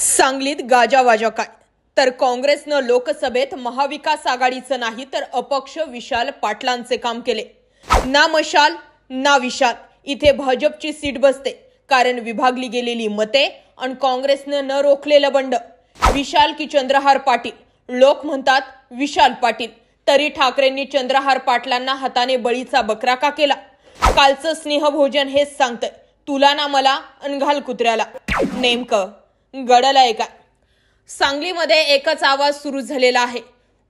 सांगलीत गाजावाजा काय? तर काँग्रेसनं लोकसभेत महाविकास आघाडीचं नाही तर अपक्ष विशाल पाटलांचे काम केले. ना मशाल ना विशाल. इथे भाजपची सीट बसते. कारण विभागली गेलेली मते आणि काँग्रेसनं न रोखलेलं बंड. विशाल की चंद्रहार पाटील? लोक म्हणतात विशाल पाटील. तरी ठाकरेंनी चंद्रहार पाटलांना हाताने बळीचा बकरा का केला? कालचं स्नेहभोजन हेच सांगतंय. तुला ना मला अनघाल कुत्र्याला नेमकं गडलंय का सांगलीमध्ये एकच आवाज सुरू झालेला आहे.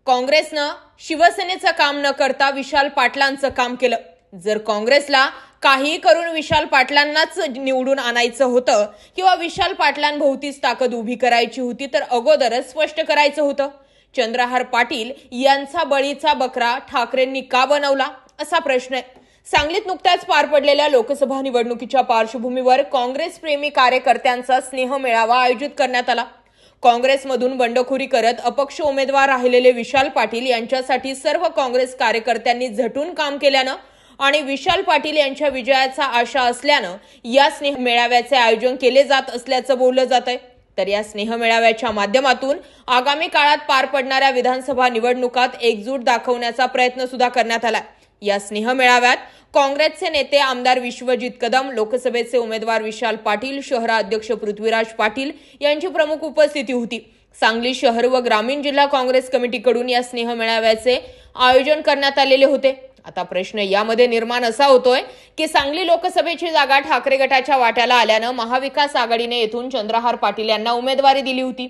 काँग्रेसनं शिवसेनेचं काम न करता विशाल पाटलांचं काम केलं. जर काँग्रेसला काही करून विशाल पाटलांनाच निवडून आणायचं होतं किंवा विशाल पाटलांभोवतीच ताकद उभी करायची होती तर अगोदरच स्पष्ट करायचं होतं. चंद्रहार पाटील यांचा बळीचा बकरा ठाकरेंनी का बनवला असा प्रश्न आहे. सांगलीत नुकत्याच पार पडलेल्या लोकसभा निवडणुकीच्या पार्श्वभूमीवर काँग्रेस प्रेमी कार्यकर्त्यांचा स्नेह मेळावा आयोजित करण्यात आला. काँग्रेसमधून बंडखोरी करत अपक्ष उमेदवार राहिलेले विशाल पाटील यांच्यासाठी सर्व काँग्रेस कार्यकर्त्यांनी झटून काम केल्यानं आणि विशाल पाटील यांच्या विजयाचा आशा असल्यानं या स्नेह मेळाव्याचे आयोजन केले जात असल्याचं बोललं जात आहे तर या स्नेह मेळाव्याच्या माध्यमातून आगामी काळात पार पडणाऱ्या विधानसभा निवडणुकात एकजूट दाखवण्याचा प्रयत्न सुद्धा करण्यात आला या स्नेह मेळाव्यात काँग्रेसचे नेते आमदार विश्वजित कदम लोकसभेचे उमेदवार विशाल पाटील शहराध्यक्ष पृथ्वीराज पाटील यांची प्रमुख उपस्थिती होती. सांगली शहर व ग्रामीण जिल्हा काँग्रेस कमिटीकडून या स्नेह मेळाव्याचे आयोजन करण्यात आलेले होते. आता प्रश्न यामध्ये निर्माण असा होतोय की सांगली लोकसभेची जागा ठाकरे गटाच्या वाट्याला आल्यानं महाविकास आघाडीने येथून चंद्रहार पाटील यांना उमेदवारी दिली होती.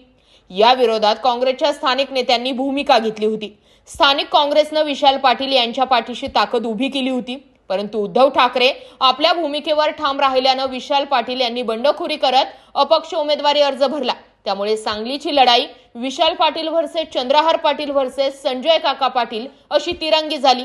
या विरोधात काँग्रेसच्या स्थानिक नेत्यांनी भूमिका घेतली होती. स्थानिक काँग्रेसनं विशाल पाटील यांच्या पाठीशी ताकद उभी केली होती. परंतु उद्धव ठाकरे आपल्या भूमिकेवर ठाम राहिल्यानं विशाल पाटील यांनी बंडखोरी करत अपक्ष उमेदवारी अर्ज भरला. त्यामुळे सांगलीची लढाई विशाल पाटील व्हर्सेस चंद्रहार पाटील व्हर्सेस संजय काका पाटील अशी तिरंगी झाली.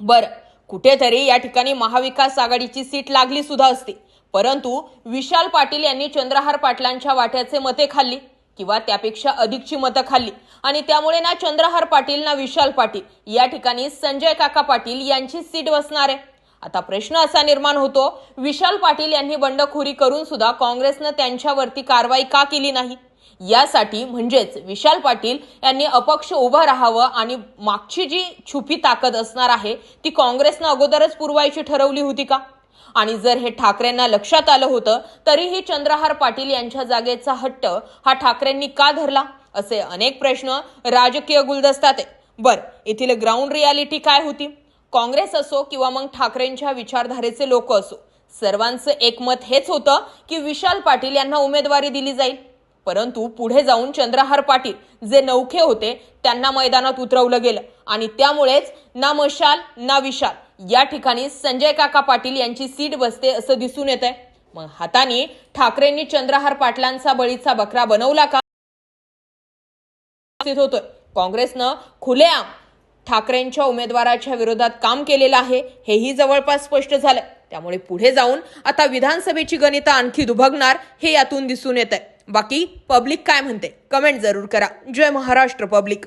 बर कुठेतरी या ठिकाणी महाविकास आघाडीची सीट लागली सुद्धा असते. परंतु विशाल पाटील यांनी चंद्रहार पाटलांच्या वाट्याचे मते खाल्ली. किंवा त्यापेक्षा अधिकची मतं खाल्ली. आणि त्यामुळे ना चंद्रहार पाटील ना विशाल पाटील या ठिकाणी संजय काका पाटील यांची सीट बसणार आहे. आता प्रश्न असा निर्माण होतो विशाल पाटील यांनी बंडखोरी करून सुद्धा काँग्रेसनं त्यांच्यावरती कारवाई का केली नाही? यासाठी म्हणजेच विशाल पाटील यांनी अपक्ष उभं राहावं आणि मागची जी छुपी ताकद असणार आहे ती काँग्रेसनं अगोदरच पुरवायची ठरवली होती का? आणि जर हे ठाकरेंना लक्षात आलं होतं तरीही चंद्रहार पाटील यांच्या जागेचा हट्ट हा ठाकरेंनी का धरला? असे अनेक प्रश्न राजकीय गुलदस्तात आहे बर येथील ग्राउंड रियालिटी काय होती? काँग्रेस असो किंवा मग ठाकरेंच्या विचारधारेचे लोक असो सर्वांचं एकमत हेच होतं की विशाल पाटील यांना उमेदवारी दिली जाईल. परंतु पुढे जाऊन चंद्रहार पाटील जे नौखे होते त्यांना मैदानात उतरवलं गेलं. आणि त्यामुळेच ना मशाल ना विशाल या ठिकाणी संजय काका पाटील यांची सीट बसते असं दिसून येत आहे मग हाताने ठाकरेंनी चंद्रहार पाटलांचा बळीचा बकरा बनवला का? होतोय. काँग्रेसनं खुलेआम ठाकरेंच्या उमेदवाराच्या विरोधात काम केलेलं आहे हेही जवळपास स्पष्ट झालंय. त्यामुळे पुढे जाऊन आता विधानसभेची गणिता आणखी दुभगणार हे यातून दिसून येत आहे बाकी पब्लिक काय म्हणते? कमेंट जरूर करा. जय महाराष्ट्र पब्लिक